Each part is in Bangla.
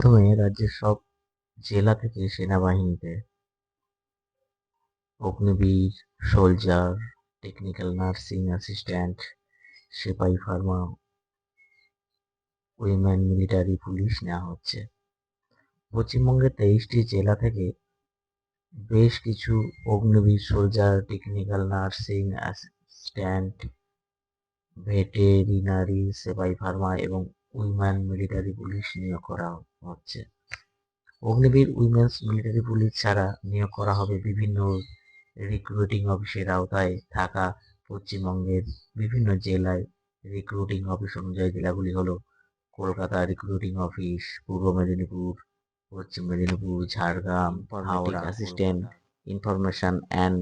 মাধ্যমে রাজ্যের সব জেলা থেকে সেনাবাহিনীতে Agniveer, soldier technical nursing assistant সেপাই ফার্মা উইমেন মিলিটারি পুলিশ নেওয়া হচ্ছে। পশ্চিমবঙ্গের তেইশটি জেলা থেকে বেশ কিছু Agniveer, soldier technical nursing assistant veterinary সেবাই ফার্মা এবং উইমেন মিলিটারি পুলিশ নিয়োগ করা হচ্ছে। অগ্নিবীর উইমেন্স মিলিটারি পুলিশ ছাড়া নিয়োগ করা হবে বিভিন্ন রিক্রুটিং অফিসের আওতায় থাকা পশ্চিমবঙ্গের বিভিন্ন জেলায়। রিক্রুটিং অফিস অনুযায়ী জেলাগুলি হলো Kolkata recruiting office Purba Medinipur Paschim Medinipur Jhargram Howrah assistant information and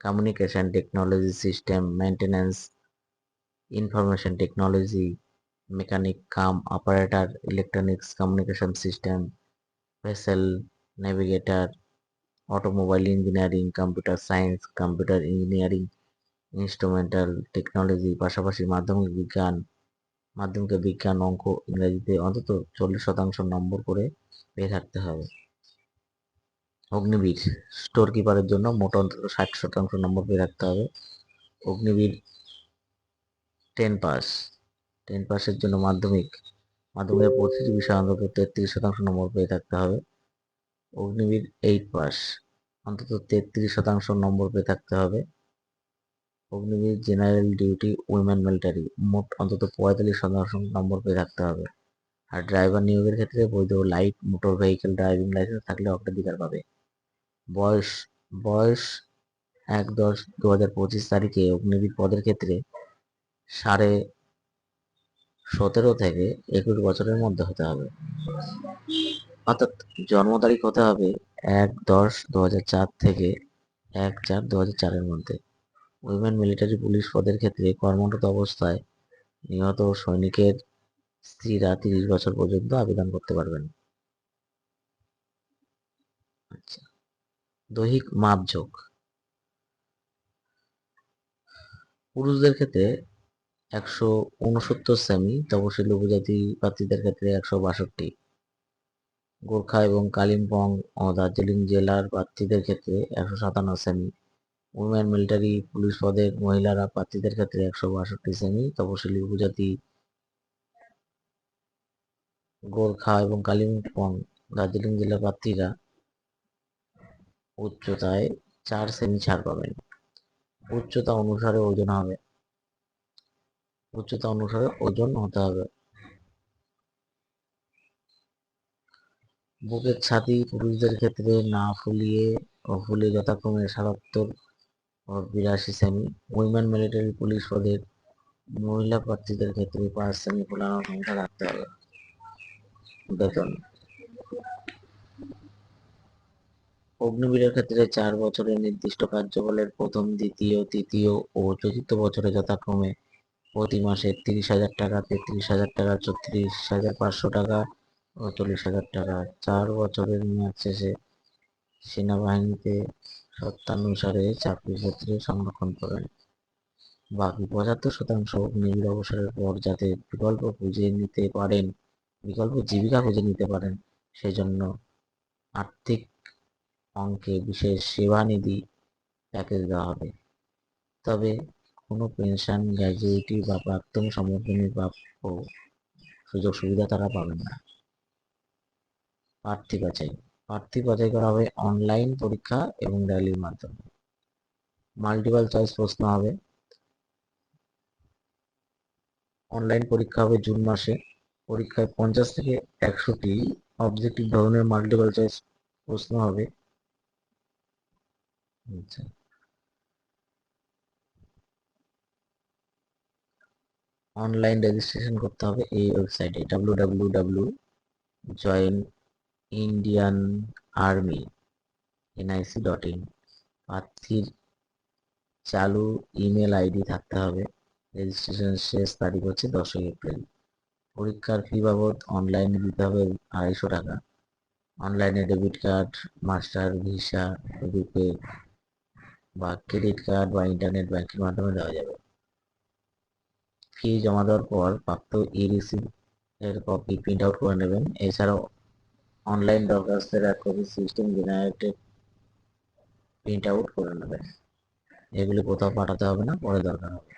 communication technology system maintenance information technology mechanic cum operator electronics communication system vessel navigator automobile engineering computer science computer engineering instrumental technology পাশাপাশি মাধ্যমিক বিজ্ঞান, মাধ্যমিকে বিজ্ঞান অঙ্ক ইংরেজিতে অন্তত চল্লিশ শতাংশ নম্বর করে পেয়ে থাকতে হবে। অগ্নিবীর স্টোর কিপারের জন্য মোট অন্তত ষাট শতাংশ নম্বর পেয়ে থাকতে হবে। অগ্নিবীর টেন পাস টেন পাসের জন্য মাধ্যমিক। মাধ্যমিকের প্রতিটি বিষয়ে অন্তত তেত্রিশ শতাংশ নম্বর পেয়ে থাকতে হবে। অগ্নিবীর এইট পাস অন্তত তেত্রিশ শতাংশ নম্বর পেয়ে থাকতে হবে। Agniveer general duty women military মোট অন্তত পঁয়তাল্লিশ শতাংশ নম্বর পেয়ে থাকতে হবে। আর ড্রাইভার নিয়োগের ক্ষেত্রে বৈধ light motor vehicle driving licence থাকলে অগ্রাধিকার পাবে। বয়স বয়স এক দশ দু হাজার পঁচিশ তারিখে অগ্নিবীর পদের ক্ষেত্রে সাড়ে সতেরো থেকে একুশ বছরের মধ্যে হতে হবে। অর্থাৎ জন্ম তারিখ হতে হবে এক দশ দু চার থেকে এক চার দু চারের মধ্যে। উইমেন মিলিটারি পুলিশ পদের ক্ষেত্রে কর্মরত অবস্থায় নিহত সৈনিকের স্ত্রীরা তিরিশ বছর পর্যন্ত আবেদন করতে পারবেন। আচ্ছা দৈহিক মাপঝোঁক। পুরুষদের ক্ষেত্রে একশো উনসত্তর সেমি তপশিলি উপজাতি প্রার্থীদের ক্ষেত্রে একশো বাষট্টি। গোর্খা এবং কালিম্পং ও দার্জিলিং জেলার প্রার্থীদের ক্ষেত্রে একশো সাতান্ন সেমি উইমেন মিলিটারি পুলিশ পদের মহিলারা প্রার্থীদের ক্ষেত্রে একশো বাষট্টি সেমি তপশিলি উপজাতি গোর্খা এবং কালিম্পং দার্জিলিং জেলার প্রার্থীরা উচ্চতায় চার সেমি ছাড় পাবেন। উচ্চতা অনুসারে ওজন হবে। উচ্চতা অনুসারে ওজন হতে হবে। বুকের ছাতি পুরুষদের ক্ষেত্রে না ফুলিয়ে ও ফুলিয়ে যথাক্রমে সাতাত্তর ও বিরাশি সেমি। উইমেন মিলিটারি পুলিশ পদের মহিলা প্রার্থীদের ক্ষেত্রে পাঁচ সেমি ফোলানোর সংখ্যা রাখতে হবে। বেতন। অগ্নিবীরের ক্ষেত্রে চার বছরের নির্দিষ্ট কার্যকালের প্রথম, দ্বিতীয়, তৃতীয় ও চতুর্থ বছরে যথাক্রমে প্রতি মাসে তিরিশ হাজার টাকা, তেত্রিশ হাজার টাকা, চৌত্রিশ হাজার পাঁচশো টাকা ও চল্লিশ হাজার টাকা। চার বছরের মেয়াদ শেষে সেনাবাহিনীতে সত্যানুসারে চাকরি ক্ষেত্রে সংরক্ষণ করেন। বাকি পঁচাত্তর শতাংশ অগ্নিবীর অবসরের পর যাতে বিকল্প খুঁজে নিতে পারেন, বিকল্প জীবিকা খুঁজে নিতে পারেন, সেজন্য আর্থিক অঙ্কে বিশেষ সেবানিধি প্যাকেজ দেওয়া হবে। তবে কোনো পেনশন গ্র্যাজুইটি বা প্রাক্তন সমর্থনী প্রাপ্য সুযোগ সুবিধা তারা পাবেন না। প্রার্থী বাছাই প্রার্থী বাছাই করা হবে অনলাইন পরীক্ষা এবং র্যালির মাধ্যমে। মাল্টিপাল চয়েস প্রশ্ন হবে। অনলাইন পরীক্ষা হবে জুন মাসে। পরীক্ষায় পঞ্চাশ থেকে একশোটি অবজেক্টিভ ধরনের মাল্টিপাল চয়েস প্রশ্ন হবে। আচ্ছা। অনলাইন রেজিস্ট্রেশন করতে হবে এই ওয়েবসাইটে W W W join Indian army NIC dot in প্রার্থীর চালু ইমেল আইডি থাকতে হবে রেজিস্ট্রেশন শেষ তারিখ হচ্ছে দশই এপ্রিল। পরীক্ষার ফি বাবদ অনলাইনে দিতে হবে আড়াইশো টাকা। অনলাইনে debit card master Visa RuPay বা ক্রেডিট কার্ড বা ইন্টারনেট ব্যাংকের মাধ্যমে দেওয়া যাবে। ফি জমা দেওয়ার পর প্রাপ্ত ই রিসিভ এর কপি প্রিন্ট আউট করে নেবেন। এছাড়াও অনলাইন দরখাস্তের এক copy system generated print out করে নেবেন। এগুলি কোথাও পাঠাতে হবে না, পরে দরকার হবে।